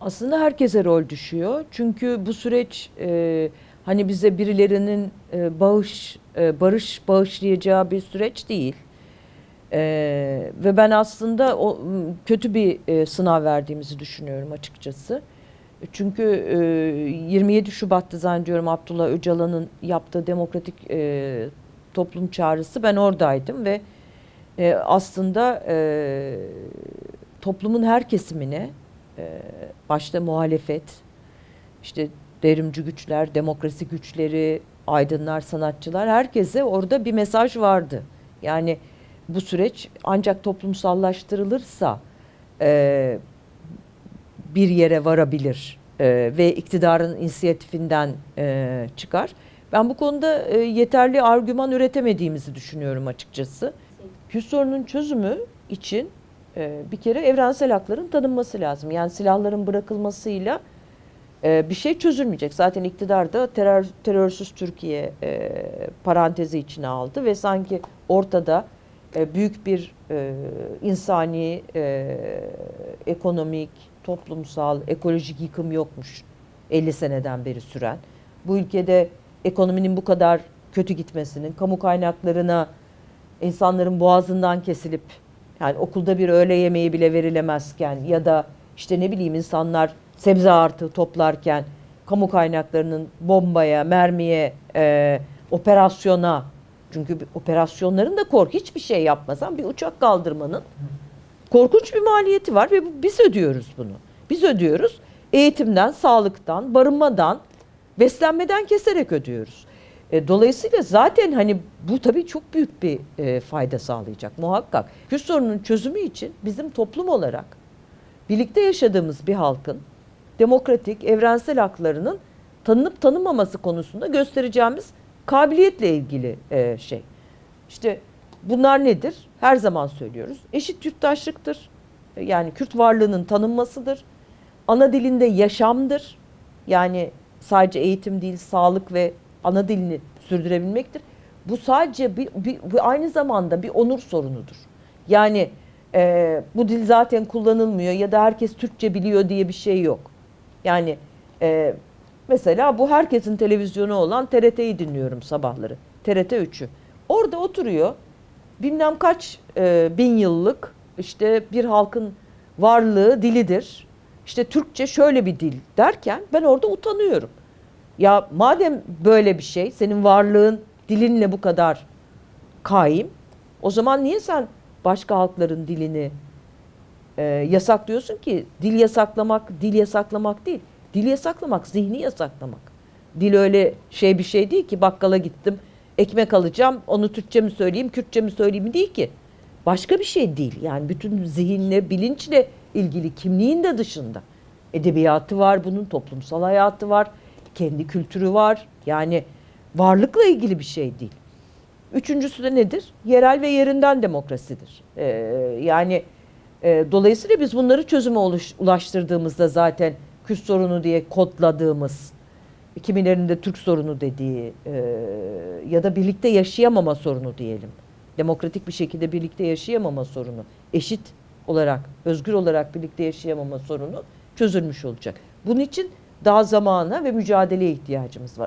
Aslında herkese rol düşüyor. Çünkü bu süreç e, hani bize birilerinin e, bağış, e, barış bağışlayacağı bir süreç değil. E, ve ben aslında o kötü bir e, sınav verdiğimizi düşünüyorum açıkçası. Çünkü e, 27 Şubat'ta zannediyorum Abdullah Öcalan'ın yaptığı demokratik e, toplum çağrısı ben oradaydım ve e, aslında e, toplumun her kesimine e, başta muhalefet, işte devrimci güçler, demokrasi güçleri, aydınlar, sanatçılar herkese orada bir mesaj vardı. Yani bu süreç ancak toplumsallaştırılırsa e, bir yere varabilir e, ve iktidarın inisiyatifinden e, çıkar. Ben bu konuda e, yeterli argüman üretemediğimizi düşünüyorum açıkçası. Kürt sorunun çözümü için bir kere evrensel hakların tanınması lazım. Yani silahların bırakılmasıyla e, bir şey çözülmeyecek. Zaten iktidar da terör, terörsüz Türkiye e, parantezi içine aldı ve sanki ortada e, büyük bir insani, ekonomik, toplumsal, ekolojik yıkım yokmuş 50 seneden beri süren. Bu ülkede ekonominin bu kadar kötü gitmesinin, kamu kaynaklarına insanların boğazından kesilip yani okulda bir öğle yemeği bile verilemezken ya da işte ne bileyim insanlar sebze artığı toplarken kamu kaynaklarının bombaya, mermiye, e, operasyona çünkü operasyonların da kork hiçbir şey yapmasan bir uçak kaldırmanın korkunç bir maliyeti var ve biz ödüyoruz bunu. Biz ödüyoruz. Eğitimden, sağlıktan, barınmadan, beslenmeden keserek ödüyoruz. E, dolayısıyla zaten hani bu tabii çok büyük bir e, fayda sağlayacak muhakkak. Kürt sorunun çözümü için bizim toplum olarak birlikte yaşadığımız bir halkın demokratik, evrensel haklarının tanınıp tanınmaması konusunda göstereceğimiz kabiliyetle ilgili e, şey. İşte bunlar nedir? Her zaman söylüyoruz. Eşit yurttaşlıktır. Yani Kürt varlığının tanınmasıdır. Ana dilinde yaşamdır. Yani sadece eğitim değil, sağlık ve ana dilini sürdürebilmektir. Bu sadece bir, bir, bir aynı zamanda bir onur sorunudur. Yani e, bu dil zaten kullanılmıyor ya da herkes Türkçe biliyor diye bir şey yok. Yani e, mesela bu herkesin televizyonu olan TRT'yi dinliyorum sabahları. TRT 3'ü. Orada oturuyor bilmem kaç e, bin yıllık işte bir halkın varlığı dilidir. İşte Türkçe şöyle bir dil derken ben orada utanıyorum. Ya madem böyle bir şey senin varlığın dilinle bu kadar kaim o zaman niye sen başka halkların dilini e, yasaklıyorsun ki dil yasaklamak dil yasaklamak değil. Dil yasaklamak zihni yasaklamak. Dil öyle şey bir şey değil ki bakkala gittim ekmek alacağım onu Türkçe mi söyleyeyim Kürtçe mi söyleyeyim değil ki. Başka bir şey değil yani bütün zihinle bilinçle ilgili kimliğin de dışında. Edebiyatı var bunun toplumsal hayatı var kendi kültürü var yani varlıkla ilgili bir şey değil. Üçüncüsü de nedir? Yerel ve yerinden demokrasidir. Ee, yani e, dolayısıyla biz bunları çözüme oluş- ulaştırdığımızda zaten Kürt sorunu diye kodladığımız, kimilerinin de Türk sorunu dediği e, ya da birlikte yaşayamama sorunu diyelim. Demokratik bir şekilde birlikte yaşayamama sorunu, eşit olarak, özgür olarak birlikte yaşayamama sorunu çözülmüş olacak. Bunun için daha zamana ve mücadeleye ihtiyacımız var.